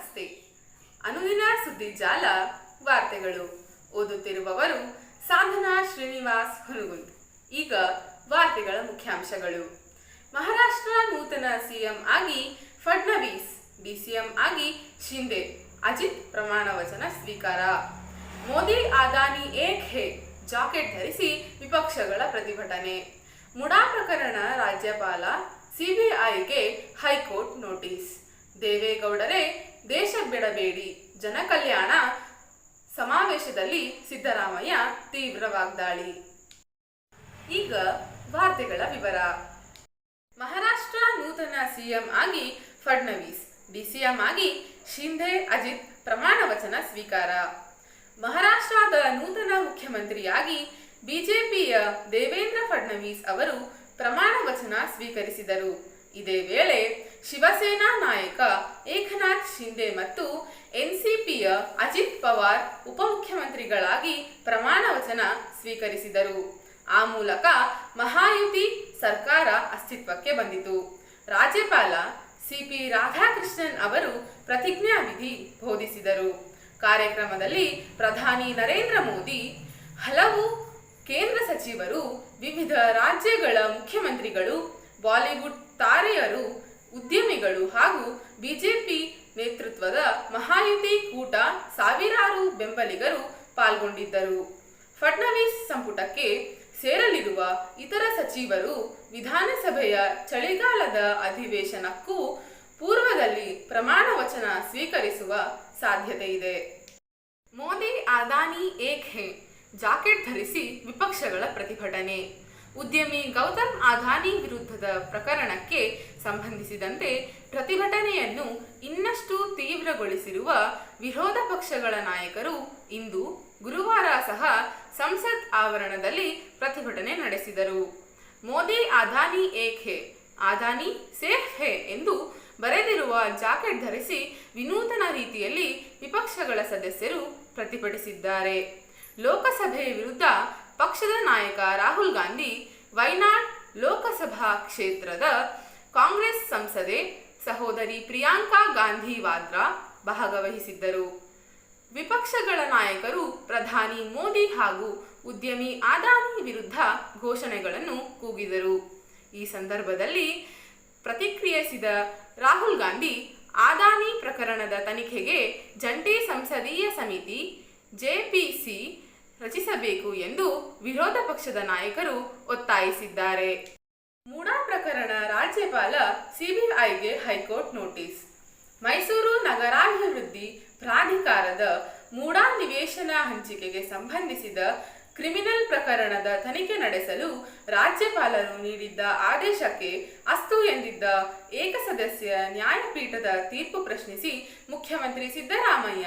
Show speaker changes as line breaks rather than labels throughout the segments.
ನಮಸ್ತೆ ಅನುದಿನ ಸುದ್ದಿ ಜಾಲ, ವಾರ್ತೆಗಳು. ಓದುತ್ತಿರುವವರು ಸಾಧನಾ ಶ್ರೀನಿವಾಸ್ ಹುನಗುಂದ್ ಈಗ ವಾರ್ತೆಗಳ ಮುಖ್ಯಾಂಶಗಳು. ಮಹಾರಾಷ್ಟ್ರ ನೂತನ ಸಿಎಂ ಆಗಿ ಫಡ್ನವೀಸ್ ಡಿಸಿಎಂ ಆಗಿ ಶಿಂದೆ. ಅಜಿತ್ ಪ್ರಮಾಣ ವಚನ ಸ್ವೀಕಾರ. ಮೋದಿ ಆದಾನಿ ಏಕ್ ಹೇ, ಜಾಕೆಟ್ ಧರಿಸಿ ವಿಪಕ್ಷಗಳ ಪ್ರತಿಭಟನೆ. ಮುಡಾ ಪ್ರಕರಣ ರಾಜ್ಯಪಾಲ, ಸಿಬಿಐಗೆ ಹೈಕೋರ್ಟ್ ನೋಟಿಸ್. ದೇವೇಗೌಡರೇ ದೇಶ ಬಿಡಬೇಡಿ. ಜನಕಲ್ಯಾಣ ಸಮಾವೇಶದಲ್ಲಿ ಸಿದ್ದರಾಮಯ್ಯ ತೀವ್ರ ವಾಗ್ದಾಳಿ ಈಗ ವಾರ್ತೆಗಳ ವಿವರ. ಮಹಾರಾಷ್ಟ್ರ ನೂತನ ಸಿಎಂ ಆಗಿ ಫಡ್ನವೀಸ್, ಡಿಸಿಎಂ ಆಗಿ ಶಿಂಧೆ, ಅಜಿತ್ ಪ್ರಮಾಣ ವಚನ ಸ್ವೀಕಾರ. ಮಹಾರಾಷ್ಟ್ರದ ನೂತನ ಮುಖ್ಯಮಂತ್ರಿಯಾಗಿ ಬಿಜೆಪಿಯ ದೇವೇಂದ್ರ ಫಡ್ನವೀಸ್ ಅವರು ಪ್ರಮಾಣ ವಚನ ಸ್ವೀಕರಿಸಿದರು. ಇದೇ ವೇಳೆ ಶಿವಸೇನಾ ನಾಯಕ ಏಕನಾಥ್ ಶಿಂದೆ ಮತ್ತು ಎನ್ಸಿಪಿಯ ಅಜಿತ್ ಪವಾರ್ ಉಪಮುಖ್ಯಮಂತ್ರಿಗಳಾಗಿ ಪ್ರಮಾಣ ವಚನ ಸ್ವೀಕರಿಸಿದರು. ಆ ಮೂಲಕ ಮಹಾಯುತಿ ಸರ್ಕಾರ ಅಸ್ತಿತ್ವಕ್ಕೆ ಬಂದಿತು. ರಾಜ್ಯಪಾಲ ಸಿಪಿ ರಾಧಾಕೃಷ್ಣನ್ ಅವರು ಪ್ರತಿಜ್ಞಾ ವಿಧಿ ಬೋಧಿಸಿದರು. ಕಾರ್ಯಕ್ರಮದಲ್ಲಿ ಪ್ರಧಾನಿ ನರೇಂದ್ರ ಮೋದಿ, ಹಲವು ಕೇಂದ್ರ ಸಚಿವರು, ವಿವಿಧ ರಾಜ್ಯಗಳ ಮುಖ್ಯಮಂತ್ರಿಗಳು, ಬಾಲಿವುಡ್ ತಾರೆಯರು, ಉದ್ಯಮಿಗಳು ಹಾಗೂ ಬಿಜೆಪಿ ನೇತೃತ್ವದ ಮಹಾಯುತಿ ಕೂಟ ಸಾವಿರಾರು ಬೆಂಬಲಿಗರು ಪಾಲ್ಗೊಂಡಿದ್ದರು. ಫಡ್ನವೀಸ್ ಸಂಪುಟಕ್ಕೆ ಸೇರಲಿರುವ ಇತರ ಸಚಿವರು ವಿಧಾನಸಭೆಯ ಚಳಿಗಾಲದ ಅಧಿವೇಶನಕ್ಕೂ ಪೂರ್ವದಲ್ಲಿ ಪ್ರಮಾಣ ವಚನ ಸ್ವೀಕರಿಸುವ ಸಾಧ್ಯತೆ ಇದೆ. ಮೋದಿ, ಅದಾನಿ, ಏಕ್ ಹೇ, ಜಾಕೆಟ್ ಧರಿಸಿ ವಿಪಕ್ಷಗಳ ಪ್ರತಿಭಟನೆ. ಉದ್ಯಮಿ ಗೌತಮ್ ಅದಾನಿ ವಿರುದ್ಧದ ಪ್ರಕರಣಕ್ಕೆ ಸಂಬಂಧಿಸಿದಂತೆ ಪ್ರತಿಭಟನೆಯನ್ನು ತೀವ್ರಗೊಳಿಸಿರುವ ವಿರೋಧ ಪಕ್ಷಗಳ ನಾಯಕರು ಇಂದು ಗುರುವಾರ ಸಹ ಸಂಸತ್ ಆವರಣದಲ್ಲಿ ಪ್ರತಿಭಟನೆ ನಡೆಸಿದರು. ಮೋದಿ, ಅದಾನಿ ಏಕ್? ಹೇ ಅದಾನಿ ಸೇಫ್ ಹೇ ಎಂದು ಬರೆದಿರುವ ಜಾಕೆಟ್ ಧರಿಸಿ ವಿನೂತನ ರೀತಿಯಲ್ಲಿ ವಿಪಕ್ಷಗಳ ಸದಸ್ಯರು ಪ್ರತಿಭಟಿಸಿದ್ದಾರೆ. ಲೋಕಸಭೆ ವಿರುದ್ಧ ಪಕ್ಷದ ನಾಯಕ ರಾಹುಲ್ ಗಾಂಧಿ, ವೈನಾಡ್ ಲೋಕಸಭಾ ಕ್ಷೇತ್ರದ ಕಾಂಗ್ರೆಸ್ ಸಂಸದೆ ಸಹೋದರಿ ಪ್ರಿಯಾಂಕಾ ಗಾಂಧಿ ವಾದ್ರಾ ಭಾಗವಹಿಸಿದ್ದರು. ವಿಪಕ್ಷಗಳ ನಾಯಕರು ಪ್ರಧಾನಿ ಮೋದಿ ಹಾಗೂ ಉದ್ಯಮಿ ಅದಾನಿ ವಿರುದ್ಧ ಘೋಷಣೆಗಳನ್ನು ಕೂಗಿದರು. ಈ ಸಂದರ್ಭದಲ್ಲಿ ಪ್ರತಿಕ್ರಿಯಿಸಿದ ರಾಹುಲ್ ಗಾಂಧಿ ಆದಾನಿ ಪ್ರಕರಣದ ತನಿಖೆಗೆ ಜಂಟಿ ಸಂಸದೀಯ ಸಮಿತಿ, ಜೆಪಿಸಿ ರಚಿಸಬೇಕು ಎಂದು ವಿರೋಧ ಪಕ್ಷದ ನಾಯಕರು ಒತ್ತಾಯಿಸಿದ್ದಾರೆ. ಮೂಡಾ ಪ್ರಕರಣ ರಾಜ್ಯಪಾಲ ಸಿಬಿಐಗೆ ಹೈಕೋರ್ಟ್ ನೋಟಿಸ್. ಮೈಸೂರು ನಗರಾಭಿವೃದ್ಧಿ ಪ್ರಾಧಿಕಾರದ ಮೂಡಾ ನಿವೇಶನ ಹಂಚಿಕೆಗೆ ಸಂಬಂಧಿಸಿದ ಕ್ರಿಮಿನಲ್ ಪ್ರಕರಣದ ತನಿಖೆ ನಡೆಸಲು ರಾಜ್ಯಪಾಲರು ನೀಡಿದ್ದ ಆದೇಶಕ್ಕೆ ಅಸ್ತು ಎಂದಿದ್ದ ಏಕಸದಸ್ಯ ನ್ಯಾಯಪೀಠದ ತೀರ್ಪು ಪ್ರಶ್ನಿಸಿ ಮುಖ್ಯಮಂತ್ರಿ ಸಿದ್ದರಾಮಯ್ಯ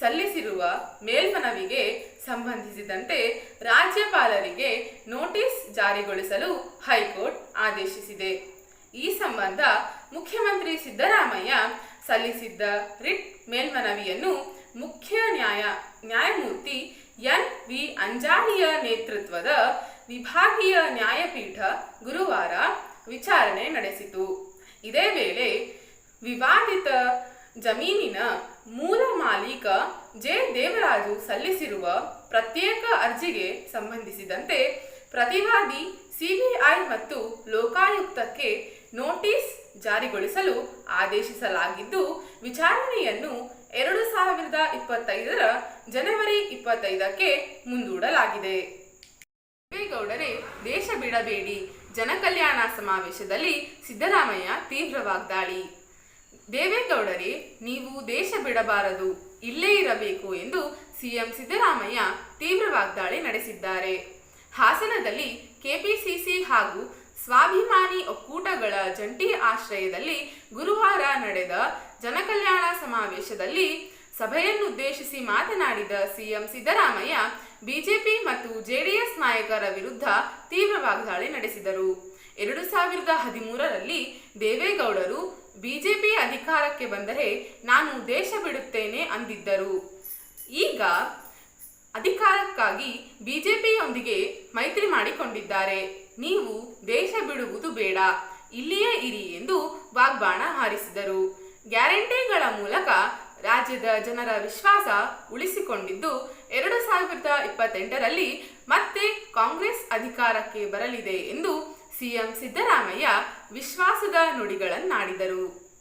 ಸಲ್ಲಿಸಿರುವ ಮೇಲ್ಮನವಿಗೆ ಸಂಬಂಧಿಸಿದಂತೆ ರಾಜ್ಯಪಾಲರಿಗೆ ನೋಟಿಸ್ ಜಾರಿಗೊಳಿಸಲು ಹೈಕೋರ್ಟ್ ಆದೇಶಿಸಿದೆ. ಈ ಸಂಬಂಧ ಮುಖ್ಯಮಂತ್ರಿ ಸಿದ್ದರಾಮಯ್ಯ ಸಲ್ಲಿಸಿದ್ದ ರಿಟ್ ಮೇಲ್ಮನವಿಯನ್ನು ಮುಖ್ಯ ನ್ಯಾಯ, ನ್ಯಾಯಮೂರ್ತಿ ಎನ್ ವಿ ಅಂಜಾರಿಯ ನೇತೃತ್ವದ ವಿಭಾಗೀಯ ನ್ಯಾಯಪೀಠ ಗುರುವಾರ ವಿಚಾರಣೆ ನಡೆಸಿತು. ಇದೇ ವೇಳೆ ವಿವಾದಿತ ಜಮೀನಿನ ಮೂಲ ಮಾಲೀಕ ಜೆ. ದೇವರಾಜು ಸಲ್ಲಿಸಿರುವ ಪ್ರತ್ಯೇಕ ಅರ್ಜಿಗೆ ಸಂಬಂಧಿಸಿದಂತೆ ಪ್ರತಿವಾದಿ ಸಿಬಿಐ ಮತ್ತು ಲೋಕಾಯುಕ್ತಕ್ಕೆ ನೋಟಿಸ್ ಜಾರಿಗೊಳಿಸಲು ಆದೇಶಿಸಲಾಗಿದ್ದು, ವಿಚಾರಣೆಯನ್ನು ಎರಡು ಸಾವಿರದ ಇಪ್ಪತ್ತೈದರ ಜನವರಿ ಇಪ್ಪತ್ತೈದಕ್ಕೆ ಮುಂದೂಡಲಾಗಿದೆ. ದೇವೇಗೌಡರೇ, ದೇಶ ಬಿಡಬೇಡಿ. ಜನಕಲ್ಯಾಣ ಸಮಾವೇಶದಲ್ಲಿ ಸಿದ್ದರಾಮಯ್ಯ ತೀವ್ರ ವಾಗ್ದಾಳಿ. ದೇವೇಗೌಡರೇ, ನೀವು ದೇಶ ಬಿಡಬಾರದು, ಇಲ್ಲೇ ಇರಬೇಕು ಎಂದು ಸಿಎಂ ಸಿದ್ದರಾಮಯ್ಯ ತೀವ್ರ ವಾಗ್ದಾಳಿ ನಡೆಸಿದ್ದಾರೆ. ಹಾಸನದಲ್ಲಿ ಕೆಪಿಸಿಸಿ ಹಾಗೂ ಸ್ವಾಭಿಮಾನಿ ಒಕ್ಕೂಟಗಳ ಜಂಟಿ ಆಶ್ರಯದಲ್ಲಿ ಗುರುವಾರ ನಡೆದ ಜನಕಲ್ಯಾಣ ಸಮಾವೇಶದಲ್ಲಿ ಸಭೆಯನ್ನುದ್ದೇಶಿಸಿ ಮಾತನಾಡಿದ ಸಿಎಂ ಸಿದ್ದರಾಮಯ್ಯ, ಬಿಜೆಪಿ ಮತ್ತು ಜೆಡಿಎಸ್ ನಾಯಕರ ವಿರುದ್ಧ ತೀವ್ರ ವಾಗ್ದಾಳಿ ನಡೆಸಿದರು. ಎರಡು ಸಾವಿರದ ಹದಿಮೂರರಲ್ಲಿ ದೇವೇಗೌಡರು ಬಿಜೆಪಿ ಅಧಿಕಾರಕ್ಕೆ ಬಂದರೆ ನಾನು ದೇಶ ಬಿಡುತ್ತೇನೆ ಅಂದಿದ್ದರು. ಈಗ ಅಧಿಕಾರಕ್ಕಾಗಿ ಬಿಜೆಪಿಯೊಂದಿಗೆ ಮೈತ್ರಿ ಮಾಡಿಕೊಂಡಿದ್ದಾರೆ. ನೀವು ದೇಶ ಬಿಡುವುದು ಬೇಡ, ಇಲ್ಲಿಯೇ ಇರಿ ಎಂದು ವಾಗ್ಬಾಣ ಹಾರಿಸಿದರು. ಗ್ಯಾರಂಟಿಗಳ ಮೂಲಕ ರಾಜ್ಯದ ಜನರ ವಿಶ್ವಾಸ ಉಳಿಸಿಕೊಂಡಿದ್ದು ಎರಡು ಸಾವಿರದ ಇಪ್ಪತ್ತೆಂಟರಲ್ಲಿ ಮತ್ತೆ ಕಾಂಗ್ರೆಸ್ ಅಧಿಕಾರಕ್ಕೆ ಬರಲಿದೆ ಎಂದು ಸಿಎಂ ಸಿದ್ದರಾಮಯ್ಯ ವಿಶ್ವಾಸದ ನುಡಿಗಳನ್ನಾಡಿದರು.